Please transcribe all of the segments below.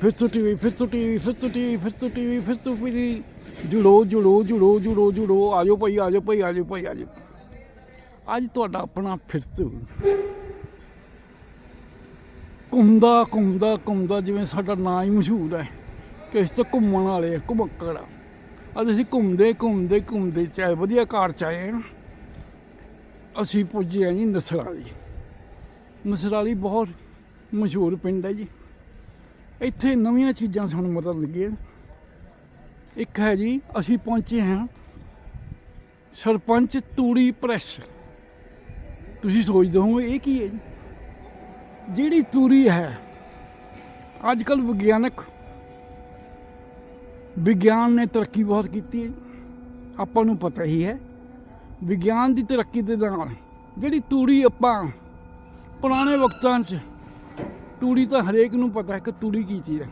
ਫਿਰ ਤੋਂ ਟੀਵੀ ਫਿਰ ਤੋਂ ਟੀਵੀ ਫਿਰ ਤੋਂ ਟੀਵੀ ਫਿਰ ਤੋਂ ਟੀਵੀ ਫਿਰ ਤੋਂ ਟੀਵੀ ਜੁੜੋ ਜੁੜੋ ਜੁੜੋ ਜੁੜੋ ਜੁੜੋ ਆਜੋ ਭਾਈ ਆਜੋ ਭਾਈ ਆਜੋ ਭਾਈ ਆਜੋ ਅੱਜ ਤੁਹਾਡਾ ਆਪਣਾ ਫਿਰ ਤੋਂ ਘੁੰਮਦਾ ਘੁੰਮਦਾ ਘੁੰਮਦਾ ਜਿਵੇਂ ਸਾਡਾ ਨਾਂ ਹੀ ਮਸ਼ਹੂਰ ਹੈ ਕਿ ਅਸੀਂ ਤਾਂ ਘੁੰਮਣ ਵਾਲੇ ਆ ਘੁਮੱਕੜ ਅੱਜ ਅਸੀਂ ਘੁੰਮਦੇ ਘੁੰਮਦੇ ਘੁੰਮਦੇ ਚਾਹੇ ਵਧੀਆ ਕਾਰ ਚ ਆਏ ਹਾਂ ਅਸੀਂ ਪੁੱਜੇ ਹਾਂ ਜੀ ਨਸਰਾਲੀ ਨਸਰਾਲੀ ਬਹੁਤ ਮਸ਼ਹੂਰ ਪਿੰਡ ਹੈ ਜੀ ਇੱਥੇ ਨਵੀਆਂ ਚੀਜ਼ਾਂ ਸਾਨੂੰ ਮਤਲਬ ਲੱਗੀਆਂ ਇੱਕ ਹੈ ਜੀ, ਅਸੀਂ ਪਹੁੰਚੇ ਹਾਂ ਸਰਪੰਚ ਤੂੜੀ ਪ੍ਰੈਸ। ਤੁਸੀਂ ਸੋਚਦੇ ਹੋ ਇਹ ਕੀ ਹੈ ਜੀ? ਜਿਹੜੀ ਤੂੜੀ ਹੈ ਅੱਜ ਕੱਲ ਵਿਗਿਆਨਕ ਵਿਗਿਆਨ ਨੇ ਤਰੱਕੀ ਬਹੁਤ ਕੀਤੀ ਹੈ ਆਪਾਂ ਨੂੰ ਪਤਾ ਹੀ ਹੈ, ਵਿਗਿਆਨ ਦੀ ਤਰੱਕੀ ਦੇ ਨਾਲ ਜਿਹੜੀ ਤੂੜੀ ਆਪਾਂ ਪੁਰਾਣੇ ਵਕਤਾਂ 'ਚ ਤੂੜੀ ਤਾਂ ਹਰੇਕ ਨੂੰ ਪਤਾ ਹੈ ਕਿ ਤੂੜੀ ਕੀ ਚੀਜ਼ ਹੈ,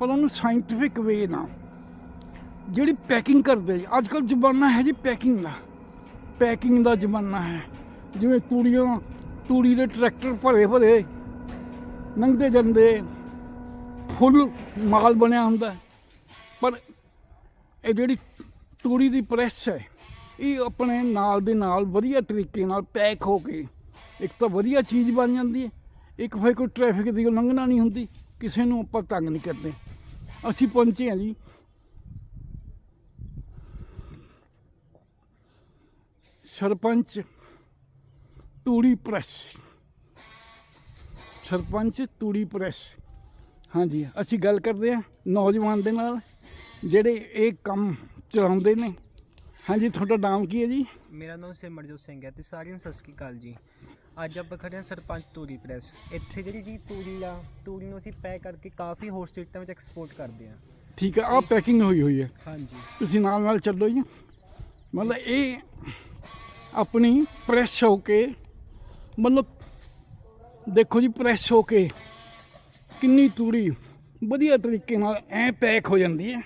ਪਰ ਉਹਨੂੰ ਸਾਇੰਟੀਫਿਕ ਵੇ ਨਾਲ ਜਿਹੜੀ ਪੈਕਿੰਗ ਕਰਦੇ ਅੱਜ ਕੱਲ੍ਹ ਜ਼ਮਾਨਾ ਹੈ ਜੀ ਪੈਕਿੰਗ ਦਾ। ਪੈਕਿੰਗ ਦਾ ਜ਼ਮਾਨਾ ਹੈ। ਜਿਵੇਂ ਤੂੜੀਆਂ, ਤੂੜੀ ਦੇ ਟਰੈਕਟਰ ਭਰੇ ਭਰੇ ਲੰਘਦੇ ਜਾਂਦੇ, ਫੁੱਲ ਮਾਲ ਬਣਿਆ ਹੁੰਦਾ ਪਰ ਇਹ ਜਿਹੜੀ ਤੂੜੀ ਦੀ ਪ੍ਰੈਸ ਹੈ, ਇਹ ਆਪਣੇ ਨਾਲ ਦੇ ਨਾਲ ਵਧੀਆ ਤਰੀਕੇ ਨਾਲ ਪੈਕ ਹੋ ਕੇ ਇੱਕ ਤਾਂ ਵਧੀਆ ਚੀਜ਼ ਬਣ ਜਾਂਦੀ ਹੈ। ਇੱਕ ਫਿਰ ਕੋਈ ਟ੍ਰੈਫਿਕ ਦੀ ਉਲੰਘਣਾ ਨਹੀਂ ਹੁੰਦੀ, ਕਿਸੇ ਨੂੰ ਆਪਾਂ ਤੰਗ ਨਹੀਂ ਕਰਦੇ। ਅਸੀਂ ਪਹੁੰਚੇ ਹਾਂ ਜੀ। ਸਰਪੰਚ, ਤੂੜੀ ਪ੍ਰੈਸ। ਸਰਪੰਚ, ਤੂੜੀ ਪ੍ਰੈਸ। ਹਾਂਜੀ, ਅਸੀਂ ਗੱਲ ਕਰਦੇ ਹਾਂ ਨੌਜਵਾਨ ਦੇ ਨਾਲ, ਜਿਹੜੇ ਇਹ ਕੰਮ ਚਲਾਉਂਦੇ ਨੇ। ਹਾਂਜੀ ਤੁਹਾਡਾ ਨਾਮ ਕੀ ਹੈ ਜੀ? ਮੇਰਾ ਨਾਮ ਸਿਮਰਜੋਤ ਸਿੰਘ ਹੈ ਤੇ ਸਾਰਿਆਂ ਨੂੰ ਸਤਿ ਸ਼੍ਰੀ ਅਕਾਲ ਜੀ। ਅੱਜ ਆਪਾਂ ਖੜੇ ਹਾਂ ਸਰਪੰਚ ਤੂਰੀ ਪ੍ਰੈਸ। ਇੱਥੇ ਜਿਹੜੀ ਜੀ ਤੂਰੀ ਆ ਤੂਰੀ ਨੂੰ ਅਸੀਂ ਪੈਕ ਕਰਕੇ ਕਾਫੀ ਹੋਰ ਸਟੇਟਾਂ ਵਿੱਚ ਐਕਸਪੋਰਟ ਕਰਦੇ ਹਾਂ। ਠੀਕ ਹੈ ਆਹ ਪੈਕਿੰਗ ਹੋਈ ਹੋਈ ਹੈ। ਹਾਂਜੀ। ਤੁਸੀਂ ਨਾਲ ਨਾਲ ਚੱਲੋ ਜੀ। ਮਤਲਬ ਇਹ ਆਪਣੀ ਪ੍ਰੈਸ ਹੋ ਕੇ ਮਤਲਬ ਦੇਖੋ ਜੀ ਪ੍ਰੈਸ ਹੋ ਕੇ ਕਿੰਨੀ ਤੂੜੀ ਵਧੀਆ ਤਰੀਕੇ ਨਾਲ ਐ ਪੈਕ ਹੋ ਜਾਂਦੀ ਹੈ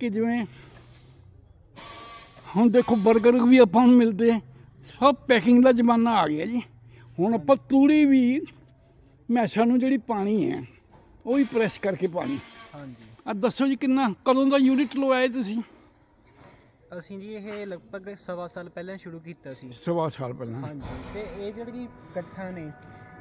ਕਿ ਜਿਵੇਂ ਹੁਣ ਦੇਖੋ 버ਗਰ ਵੀ ਆਪਾਂ ਨੂੰ ਮਿਲਦੇ ਸਭ ਪੈਕਿੰਗ ਦਾ ਜ਼ਮਾਨਾ ਆ ਗਿਆ ਜੀ। ਹੁਣ ਆਪਾਂ ਤੂੜੀ ਵੀ ਮੈਸਾਂ ਨੂੰ ਜਿਹੜੀ ਪਾਣੀ ਹੈ ਉਹ ਹੀ ਪ੍ਰੈਸ ਕਰਕੇ ਪਾਣੀ। ਹਾਂਜੀ। ਆ ਦੱਸੋ ਜੀ ਕਿੰਨਾ ਕਦੋਂ ਦਾ ਯੂਨਿਟ ਲਵਾਏ ਤੁਸੀਂ? ਅਸੀਂ ਜੀ ਇਹ ਲਗਭਗ ਸਵਾ ਸਾਲ ਪਹਿਲਾਂ ਸ਼ੁਰੂ ਕੀਤਾ ਸੀ। ਸਵਾ ਸਾਲ ਪਹਿਲਾਂ। ਹਾਂਜੀ। ਤੇ ਇਹ ਜਿਹੜੀ ਗੱਠਾਂ ਨੇ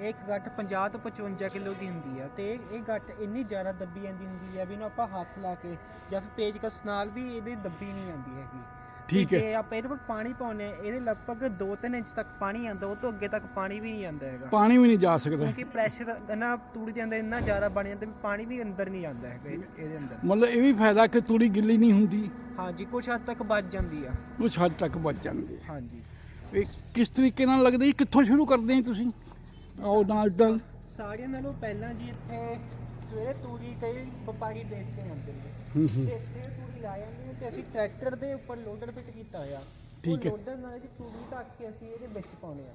ਇਹ ਇੱਕ ਗੱਠ 50 ਤੋਂ 55 ਕਿਲੋ ਦੀ ਹੁੰਦੀ ਆ। ਤੇ ਇਹ ਗੱਠ ਇੰਨੀ ਜ਼ਿਆਦਾ ਦੱਬੀ ਜਾਂਦੀ ਹੁੰਦੀ ਆ ਵੀ ਇਹਨੂੰ ਆਪਾਂ ਹੱਥ ਲਾ ਕੇ ਜਾਂ ਫਿਰ ਪੇਚਕਸ ਨਾਲ ਵੀ ਇਹਦੇ ਦੱਬੀ ਨਹੀਂ ਜਾਂਦੀ ਹੈਗੀ। ਠੀਕ ਹੈ। ਜੇ ਆਪਾਂ ਇਹਦੇ ਪਰ ਪਾਣੀ ਪਾਉਨੇ ਇਹਦੇ ਲਗਭਗ 2-3 ਇੰਚ ਤੱਕ ਪਾਣੀ ਆਂਦਾ ਉਹ ਤੋਂ ਅੱਗੇ ਤੱਕ ਪਾਣੀ ਵੀ ਨਹੀਂ ਆਂਦਾ ਹੈਗਾ। ਪਾਣੀ ਵੀ ਨਹੀਂ ਜਾ ਸਕਦਾ। ਕਿਉਂਕਿ ਪ੍ਰੈਸ਼ਰ ਨਾ ਤੂੜੀ ਦੇ ਅੰਦਰ ਇੰਨਾ ਜ਼ਿਆਦਾ ਬਣ ਜਾਂਦਾ ਵੀ ਪਾਣੀ ਵੀ ਅੰਦਰ ਨਹੀਂ ਜਾਂਦਾ ਹੈਗਾ ਇਹ- ਇਹਦੇ ਅੰਦਰ। ਮਤਲਬ ਇਹ ਵੀ ਫਾਇਦਾ ਕਿ ਤੂੜੀ ਗਿੱਲੀ ਨਹੀਂ ਹੁੰਦੀ। ਹਾਂਜੀ ਕੁਛ ਹੱਦ ਤੱਕ ਬਚ ਜਾਂਦੀ ਆ। ਕੁਛ ਹੱਦ ਤੱਕ ਬਚ ਜਾਂਦੀ ਹੈ। ਹਾਂਜੀ। ਇਹ ਕਿਸ ਤਰੀਕੇ ਨਾਲ ਲੱਗਦਾ ਜੀ ਕਿੱਥੋਂ ਸ਼ੁਰੂ ਕਰਦੇ ਜੀ ਤੁਸੀਂ? ਆਓ ਨਾਲ ਨਾਲ ਸਾਰਿਆਂ ਨਾਲੋਂ ਪਹਿਲਾਂ ਜੀ ਇੱਥੇ ਸਵੇਰੇ ਤੂੜੀ ਕਈ ਵਪਾਰੀ ਦੇਖ ਕੇ ਆਉਂਦੇ ਨੇ। ਹੂੰ ਹੂੰ। ਤੇ ਇੱਥੇ ਤੂੜੀ ਲਾ ਜਾਂਦੇ ਨੇ ਤੇ ਅਸੀਂ ਟਰੈਕਟਰ ਦੇ ਉੱਪਰ ਲੋਡਰ ਫਿੱਟ ਕੀਤਾ ਹੋਇਆ। ਠੀਕ ਹੈ। ਲੋਡਰ ਨਾਲ ਜੀ ਤੂੜੀ ਢੱਕ ਕੇ ਅਸੀਂ ਇਹਦੇ ਵਿੱਚ ਪਾਉਣੇ ਆ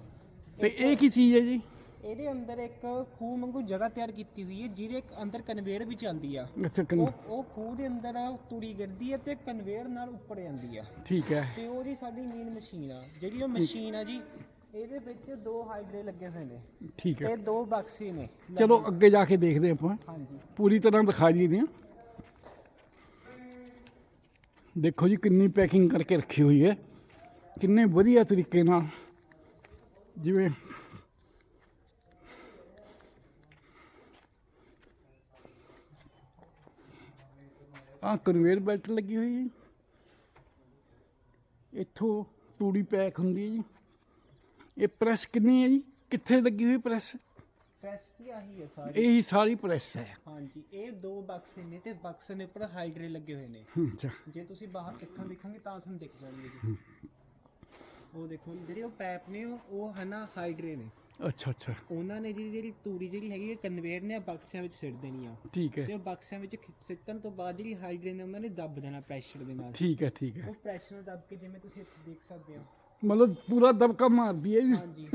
ਤੇ ਇਹ ਕੀ ਚੀਜ਼ ਹੈ ਜੀ? ਇਹਦੇ ਅੰਦਰ ਇੱਕ ਖੂਹ ਵਾਂਗੂ ਜਗ੍ਹਾ ਤਿਆਰ ਕੀਤੀ ਹੋਈ ਹੈ ਜਿਹਦੇ ਇੱਕ ਅੰਦਰ ਕਨਵੇਅਰ ਵੀ ਚੱਲਦੀ ਆ। ਅੱਛਾ ਕਿੰਨ- ਉਹ ਉਹ ਖੂਹ ਦੇ ਅੰਦਰ ਤੂੜੀ ਗਿਰਦੀ ਹੈ ਤੇ ਕਨਵੇਅਰ ਨਾਲ ਉੱਪਰ ਜਾਂਦੀ ਆ। ਠੀਕ ਹੈ। ਤੇ ਉਹ ਜੀ ਸਾਡੀ ਮੇਨ ਮਸ਼ੀਨ ਆ। ਜਿਹੜੀ ਉਹ ਮਸ਼ੀਨ ਆ ਜੀ ਇਹਦੇ ਵਿੱਚ ਦੋ ਹਾਈਡਰੇ ਲੱਗੇ ਹੋਏ ਨੇ। ਠੀਕ ਹੈ। ਤੇ ਦੋ ਬਕਸੇ ਨੇ। ਚਲੋ ਅੱਗੇ ਜਾ ਕੇ ਦੇਖਦੇ ਆਪਾਂ। ਹਾਂਜੀ। ਪੂਰੀ ਤਰ੍ਹਾਂ ਦਿਖਾ ਦਈਏ ਦੇਖੋ ਜੀ ਕਿੰਨੀ ਪੈਕਿੰਗ ਕਰਕੇ ਰੱਖੀ ਹੋਈ ਹੈ। ਕਿੰਨੇ ਵਧੀਆ ਤਰੀਕੇ ਨਾਲ ਜਿਵੇਂ ਆ ਕਨਵੇਅਰ ਬੈਲਟ ਲੱਗੀ ਹੋਈ ਹੈ ਇੱਥੋਂ ਤੂੜੀ ਪੈਕ ਹੁੰਦੀ ਹੈ ਜੀ। ਇਹ ਪ੍ਰੈਸ ਕਿੰਨੀ ਹੈ ਜੀ? ਕਿੱਥੇ ਲੱਗੀ ਹੋਈ ਪ੍ਰੈਸ ਪ੍ਰੈਸ ਦੀ ਆਹੀ ਹੈ ਸਾਰੀ ਇਹੀ ਸਾਰੀ ਪ੍ਰੈਸ ਹੈ। ਹਾਂਜੀ ਇਹ ਦੋ ਬਕਸੇ ਨੇ ਤੇ ਬਕਸੇ ਦੇ ਉੱਪਰ ਹਾਈਡਰੇ ਲੱਗੇ ਹੋਏ ਨੇ। ਅੱਛਾ। ਜੇ ਤੁਸੀਂ ਬਾਹਰ ਕਿੱਥੋਂ ਦੇਖੋਗੇ ਤਾਂ ਤੁਹਾਨੂੰ ਦਿਖ ਜਾਣਗੇ ਜੀ। ਉਹ ਦੇਖੋ ਜਿਹੜੇ ਉਹ ਪੈਪ ਨੇ ਉਹ ਉਹ ਹੈ ਨਾ ਹਾਈਡਰੇ ਨੇ। ਅੱਛਾ ਅੱਛਾ। ਉਹਨਾਂ ਨੇ ਜਿਹੜੀ ਜਿਹੜੀ ਤੂੜੀ ਜਿਹੜੀ ਹੈਗੀ ਹੈ ਕਨਵੇਅਰ ਨੇ ਬਕਸਿਆਂ ਵਿੱਚ ਸਿੱਟ ਦੇਣੀ ਆ। ਠੀਕ ਤੇ ਹੈ ਉਹ ਬਕਸਿਆਂ ਵਿੱਚ ਖਿ- ਸਿੱਟਣ ਤੋਂ ਬਾਅਦ ਜਿਹੜੀ ਹਾਈਡਰੇ ਨੇ ਉਹਨਾਂ ਨੇ ਦੱਬ ਦੇਣਾ ਪ੍ਰੈਸ਼ਰ ਦੇ ਨਾਲ। ਠੀਕ ਹੈ ਠੀਕ ਹੈ। ਉਹ ਪ੍ਰੈਸ਼ਰ ਦੱਬ ਕੇ ਜਿਵੇਂ ਤੁਸੀਂ ਇੱਥੇ ਦੇਖ ਸਕਦੇ ਹੋ। ਮਤਲਬ ਪੂਰਾ ਦਬਕਾ ਮਾਰਦੀ ਹੈ ਜੀ। ਹਾਂਜੀ।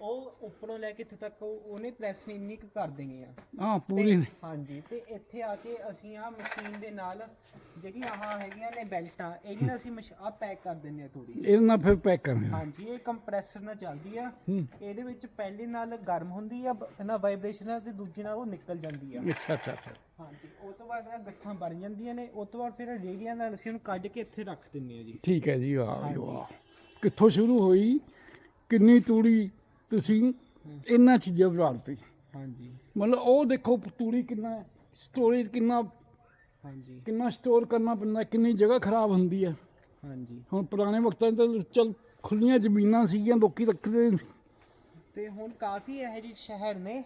ਉਹ ਉੱਪਰੋਂ ਲੈ ਕੇ ਇੱਥੇ ਤੱਕ ਉਹ- ਉਹਨੇ ਪ੍ਰੈਸ ਨੇ ਇੰਨੀ ਕੁ ਕਰ ਦੇਣੀ ਆ। ਹਾਂ ਪੂਰੀ ਤੇ- ਹਾਂਜੀ ਤੇ ਇੱਥੇ ਆ ਕੇ ਅਸੀਂ ਆ ਮਸ਼ੀਨ ਦੇ ਨਾਲ ਜਿਹੜੀ ਆਹ ਹੈਗੀਆਂ ਨੇ ਬੈਲਟਾਂ ਇਹਨਾਂ ਅਸੀਂ ਆ ਪੈਕ ਕਰ ਦਿੰਨੇ ਆ ਥੋੜੀ ਇਹਦੇ ਨਾਲ ਫਿਰ ਪੈਕ ਕਰਨੇ ਆ। ਹਾਂਜੀ ਇਹ ਕੰਪਰੈਸਰ ਨਾਲ ਚੱਲਦੀ ਆ। ਹੂੰ। ਇਹਦੇ ਵਿੱਚ ਪਹਿਲੇ ਨਾਲ ਗਰਮ ਹੁੰਦੀ ਆ ਬ- ਨਾ ਵਾਈਬ੍ਰੇਸ਼ਨ ਨਾਲ ਤੇ ਦੂਜੀ ਨਾਲ ਉਹ ਨਿਕਲ ਜਾਂਦੀ ਆ। ਅੱਛਾ ਅੱਛਾ ਅੱਛਾ। ਹਾਂਜੀ ਉਹ ਤੋਂ ਬਾਅਦ ਇਹ ਗੱਠਾਂ ਬਣ ਜਾਂਦੀਆਂ ਨੇ ਉਸ ਤੋਂ ਬਾਅਦ ਫਿਰ ਰੇੜੀਆਂ ਨਾਲ ਅਸੀਂ ਉਹਨੂੰ ਕੱਢ ਕੇ ਇੱਥੇ ਰੱਖ ਦਿੰਨੇ ਆ ਜੀ। ਠੀਕ ਹੈ ਜੀ ਵਾਹ ਜੀ। ਵਾਹ ਕਿੱਥੋਂ ਸ਼ੁਰੂ ਹੋਈ? ਕਿੰਨੀ ਤੂੜੀ ਤੁਸੀਂ ਇਹਨਾਂ ਚੀਜ਼ਾਂ ਬਣਾਤੀ ਹਾਂਜੀ। ਮਤਲਬ ਉਹ ਦੇਖੋ ਤੂੜੀ ਕਿੰਨਾ ਸਟੋਰੇਜ ਕਿੰਨਾ ਹਾਂਜੀ। ਕਿੰਨਾ ਸਟੋਰ ਕਰਨਾ ਪੈਂਦਾ ਕਿੰਨੀ ਜਗ੍ਹਾ ਖਰਾਬ ਹੁੰਦੀ ਹੈ ਹਾਂਜੀ। ਹੁਣ ਪੁਰਾਣੇ ਵਕਤਾਂ 'ਚ ਤਾਂ ਚਲ ਖੁੱਲੀਆਂ ਜ਼ਮੀਨਾਂ ਸੀਗੀਆਂ ਲੋਕੀ ਰੱਖਦੇ ਤੇ ਹੁਣ ਕਾਫੀ ਇਹੋ ਜਿਹੇ ਸ਼ਹਿਰ ਨੇ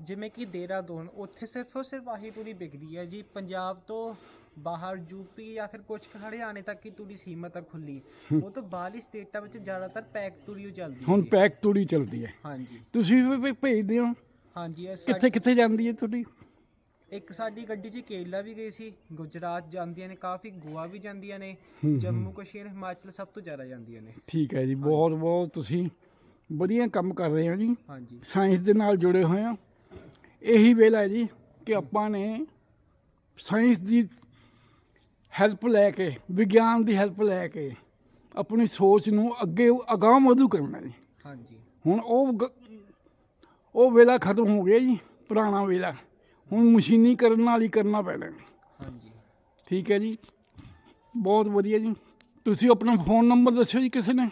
ਜਿਵੇਂ ਕਿ ਦੇਹਰਾਦੂਨ। ਉੱਥੇ ਸਿਰਫ ਸਿਰਫ ਆਹੀ ਤੂੜੀ ਵਿਕਦੀ ਹੈ ਜੀ ਪੰਜਾਬ ਤੋਂ ਬਾਹਰ ਯੂਪੀ ਜਾਂ ਫਿਰ ਕੁਝ ਹਰਿਆਣੇ ਤੱਕ ਹੀ ਤੂੜੀ ਸੀਮਤ ਆ ਖੁੱਲੀ। ਉਹ ਤੋਂ ਬਾਹਰਲੀ ਸਟੇਟਾਂ ਵਿੱਚ ਜ਼ਿਆਦਾਤਰ ਪੈਕ ਤੂੜੀ ਓ ਚੱਲਦੀ ਹੁਣ। ਪੈਕ ਤੂੜੀ ਚੱਲਦੀ ਹੈ। ਹਾਂਜੀ। ਤੁਸੀਂ ਵੀ ਭੇਜਦੇ ਹੋ? ਹਾਂਜੀ ਇਹ ਕਿੱਥੇ ਕਿੱਥੇ ਜਾਂਦੀ ਹੈ ਤੁਹਾਡੀ ਇੱਕ ਸਾਡੀ ਗੱਡੀ 'ਚ ਕੇਰਲਾ ਵੀ ਗਈ ਸੀ ਗੁਜਰਾਤ ਜਾਂਦੀਆਂ ਨੇ ਕਾਫੀ ਗੋਆ ਵੀ ਜਾਂਦੀਆਂ ਨੇ ਹੂੰ, ਹੂੰ। ਜੰਮੂ ਕਸ਼ਮੀਰ ਹਿਮਾਚਲ ਸਭ ਤੋਂ ਜ਼ਿਆਦਾ ਜਾਂਦੀਆਂ ਨੇ। ਠੀਕ ਹੈ ਜੀ ਬਹੁਤ ਬਹੁਤ ਤੁਸੀਂ ਵਧੀਆ ਕੰਮ ਕਰ ਰਹੇ ਹੋ ਜੀ। ਹਾਂਜੀ। ਸਾਇੰਸ ਦੇ ਨਾਲ ਜੁੜੇ ਹੋਏ ਆ ਇਹੀ ਵੇਲਾ ਹੈ ਜੀ ਕਿ ਆਪਾਂ ਨੇ ਸਾਇੰਸ ਦੀ ਹੈਲਪ ਲੈ ਕੇ ਵਿਗਿਆਨ ਦੀ ਹੈਲਪ ਲੈ ਕੇ ਆਪਣੀ ਸੋਚ ਨੂੰ ਅੱਗੇ ਅਗਾਂਹ ਵਧੂ ਕਰਨਾ ਜੀ। ਹਾਂਜੀ। ਹੁਣ ਉਹ ਗ- ਉਹ ਵੇਲਾ ਖਤਮ ਹੋ ਗਿਆ ਜੀ ਪੁਰਾਣਾ ਵੇਲਾ। ਹੁਣ ਮਸ਼ੀਨੀਕਰਨ ਨਾਲ ਹੀ ਕਰਨਾ ਪੈਣਾ। ਹਾਂਜੀ। ਠੀਕ ਹੈ ਜੀ। ਬਹੁਤ ਵਧੀਆ ਜੀ। ਤੁਸੀਂ ਆਪਣਾ ਫੋਨ ਨੰਬਰ ਦੱਸਿਓ ਜੀ ਕਿਸੇ ਨੇ।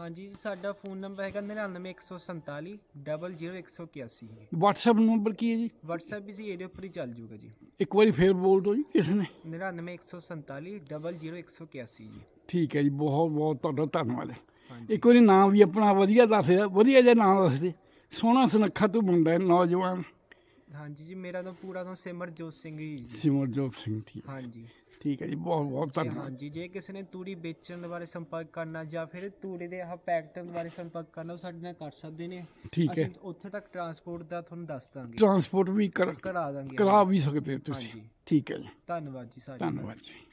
ਹਾਂਜੀ ਸਾਡਾ ਫੋਨ ਨੰਬਰ ਹੈਗਾ 99147 00181 WhatsApp ਨੰਬਰ ਕੀ ਹੈ ਜੀ? WhatsApp ਵੀ ਜੀ ਇਹਦੇ ਉੱਪਰ ਹੀ ਚੱਲ ਜੂਗਾ ਜੀ। ਇੱਕ ਵਾਰੀ ਫੇਰ ਬੋਲ ਦਿਓ ਜੀ ਕਿਸੇ ਨੇ? 99147 00181 ਜੀ। ਠੀਕ ਹੈ ਜੀ ਬਹੁਤ ਬਹੁਤ ਤੁਹਾਡਾ ਧੰਨਵਾਦ ਹੈ। ਹਾਂਜੀ। ਇੱਕ ਵਾਰੀ ਨਾਮ ਵੀ ਆਪਣਾ ਵਧੀਆ ਦੱਸ ਦਿਓ ਵਧੀਆ ਜਿਹਾ ਨਾਮ ਦੱਸ ਦੇ ਸੋਹਣਾ ਸੁਨੱਖਾ ਤੂੰ ਮੁੰਡਾ ਹੈ ਨੌਜਵਾਨ। ਹਾਂਜੀ ਜੀ ਮੇਰਾ ਤਾਂ ਪੂਰਾ ਨਾਮ ਸਿਮਰਜੋਤ ਸਿੰਘ ਹੀ ਜੀ। ਸਿਮਰਜੋਤ ਸਿੰਘ ਠੀਕ ਹਾਂਜੀ। ਠੀਕ ਹੈ ਜੀ ਬਹੁਤ ਬਹੁਤ ਜੀ ਧੰਨਵਾਦ। ਹਾਂਜੀ ਜੇ ਕਿਸੇ ਨੇ ਤੂੜੀ ਵੇਚਣ ਬਾਰੇ ਸੰਪਰਕ ਕਰਨਾ ਜਾਂ ਫਿਰ ਤੂੜੀ ਦੇ ਆਹ ਪੈਕਟਾਂ ਬਾਰੇ ਸੰਪਰਕ ਕਰਨਾ ਉਹ ਸਾਡੇ ਨਾਲ ਕਰ ਸਕਦੇ ਨੇ। ਠੀਕ ਹੈ। ਅਸੀਂ ਉੱਥੇ ਤੱਕ ਟਰਾਂਸਪੋਰਟ ਦਾ ਤੁਹਾਨੂੰ ਦੱਸ ਦਾਂਗੇ। ਟਰਾਂਸਪੋਰਟ ਵੀ ਕਰ ਕਰਾ ਦਾਂਗੇ। ਕਰਾ ਵੀ ਸਕਦੇ ਹੋ ਤੁਸੀਂ। ਹਾਂਜੀ। ਠੀਕ ਹੈ ਜੀ। ਧੰਨਵਾਦ ਜੀ ਸਾਰਿਆਂ ਦਾ। ਧੰਨਵਾਦ ਜੀ।